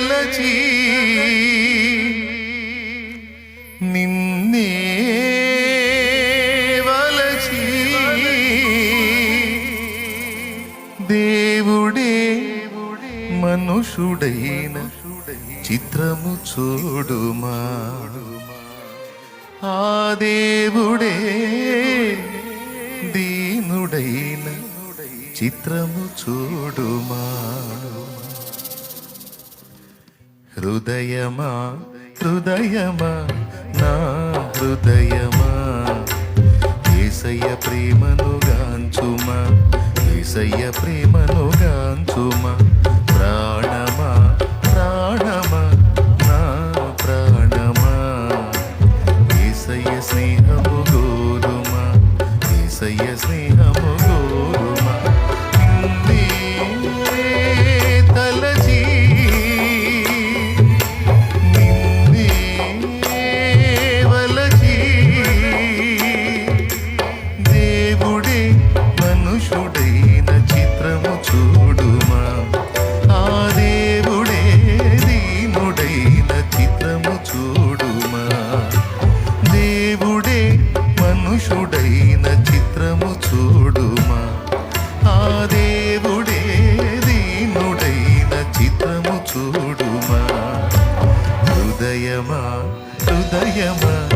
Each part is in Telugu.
తలచి నిన్నే వలచి దేవుడే మనుషుడైన చిత్రము చూడుమా ఆ దేవుడే దీనుడైన చిత్రము చూడుమా హృదయమా హృదయమా నా హృదయమా? ఏసయ్య ప్రేమను గాంచుమా ఏసయ్య ప్రేమను గాంచుమా? ప్రాణమా ప్రాణమా నా ప్రాణమా? ఏసయ్య స్నేహము గోరుమా ఏసయ్య స్నేహ మనుషుడైన చిత్రము చూడుమా. ఆ దేవుడే దీనుడైన చిత్రము చూడుమా. దేవుడే మనుషుడైన చిత్రము చూడుమా. ఆ దేవుడే దీనుడైన చిత్రము చూడుమా. హృదయమా హృదయమా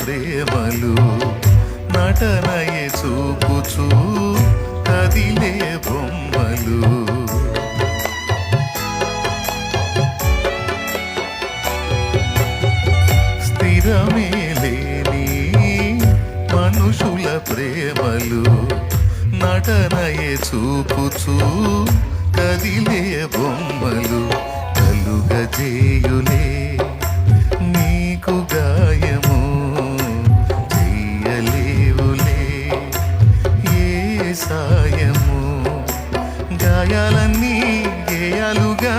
ప్రేమలు నటనయే చూపుచూ కదిలే బొమ్మలు. స్థిరమే లేని మనుషుల ప్రేమలు నటనయే చూపుచూ కదిలే బొమ్మలు. కలుగజేయులే గేయాలుగా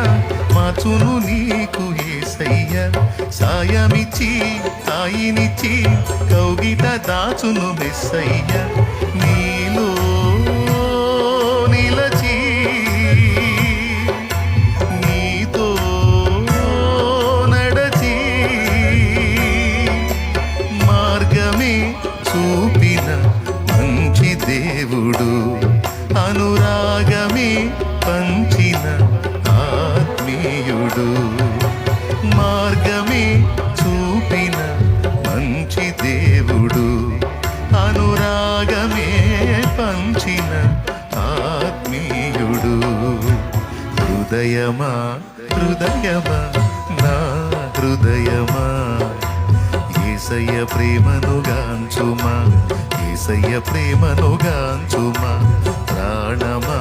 మాచును నీకు ఏసయ్య. సాయమిచ్చి తాయినిచ్చి కౌగిట దాచును బెస్సయ్య నీ హృదయమా? హృదయమా? నా హృదయమా? ఏసయ్య ప్రేమను గాంచుమా? ఏసయ్య ప్రేమను గాంచుమా? ప్రాణమా?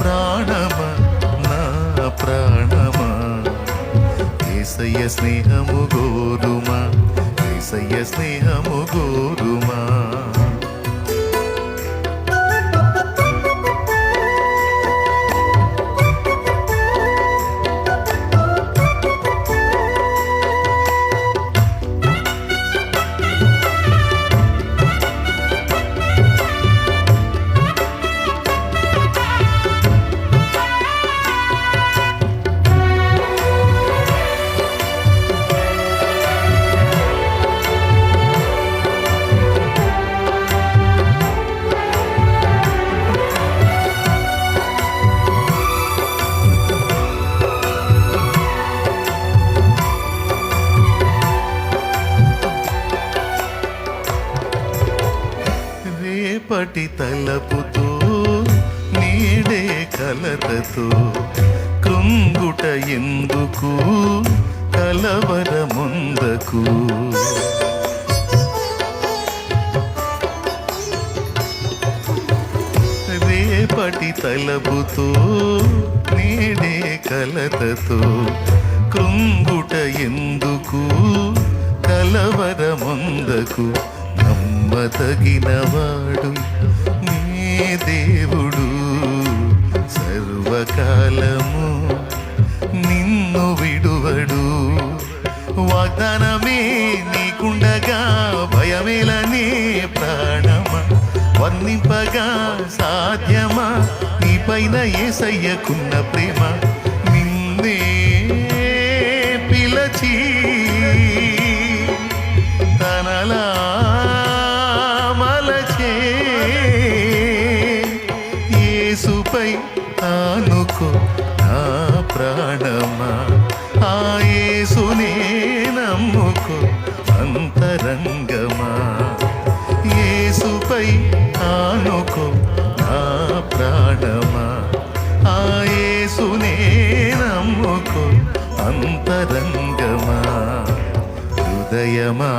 ప్రాణమా? నా ప్రాణమా? ఏసయ్య స్నేహము గోరుమా? ఏసయ్య స్నేహము గోరుమా? కంటి తలపుతో నీడే కలతతో కృంగుట ఎందుకు కలవరముందకు? రేపటి తలపుతో నీడే కలతతో కృంగుట ఎందుకు కలవరముందకు? నమ్మతగినవాడు మీ దేవుడు. సర్వకాలము నిన్ను విడువడు. వాగ్దానమే నీకుండగా భయమేలనే ప్రాణమా? వర్ణింపగా సాధ్యమా? నీపైన ఏసయ్యకున్న ప్రేమ? ఆనుకో నా ప్రాణమా? ఆ యేసునే నమ్ముకో అంతరంగమా? హృదయమా?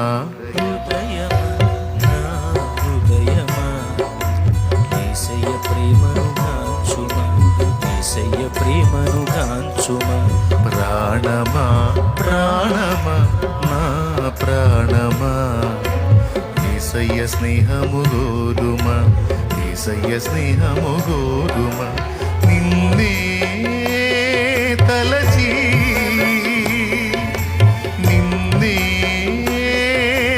ప్రేమను గాంచుమా? ప్రేమను గాంచుమా? ఏసయ్య స్నేహము గోరుమా ఏసయ్య స్నేహము గోరుమా నిన్నే తలచి నిన్నే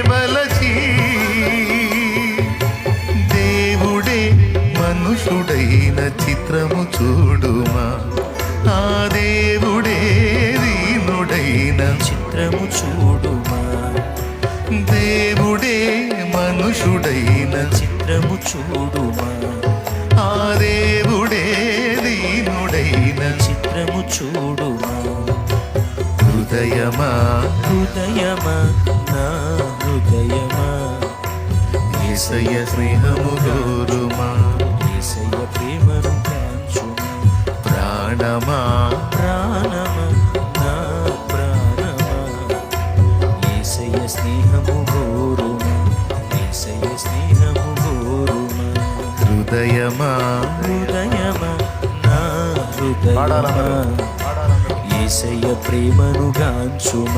వలచి దేవుడే మనుషుడైన చిత్రము చూడుమా ఆ దేవుడే దీనుడైన చిత్రము చూడుమా హృదయమా? హృదయమా? నా హృదయమా? ఏసయ్య స్నేహము గోరుమా యేసయ్య ప్రేమను గాంచుమా ప్రాణమా? ప్రాణమా? నా ప్రాణమా? యేసయ్య స్నేహము గోరుమా యేసయ్య స్నేహము గోరుమా హృదయమా? హృదయమా? నా హృదయమా? యేసయ్య ప్రేమను గాంచుమ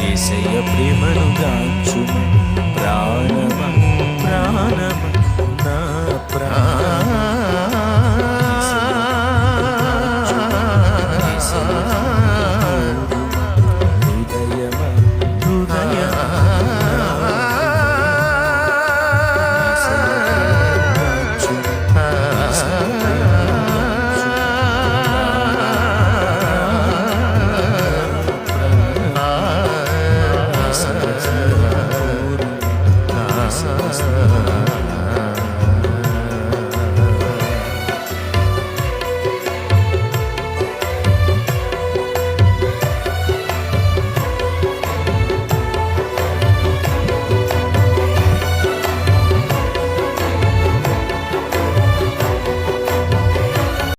యేసయ్య ప్రేమను గాంచుమ ప్రాణ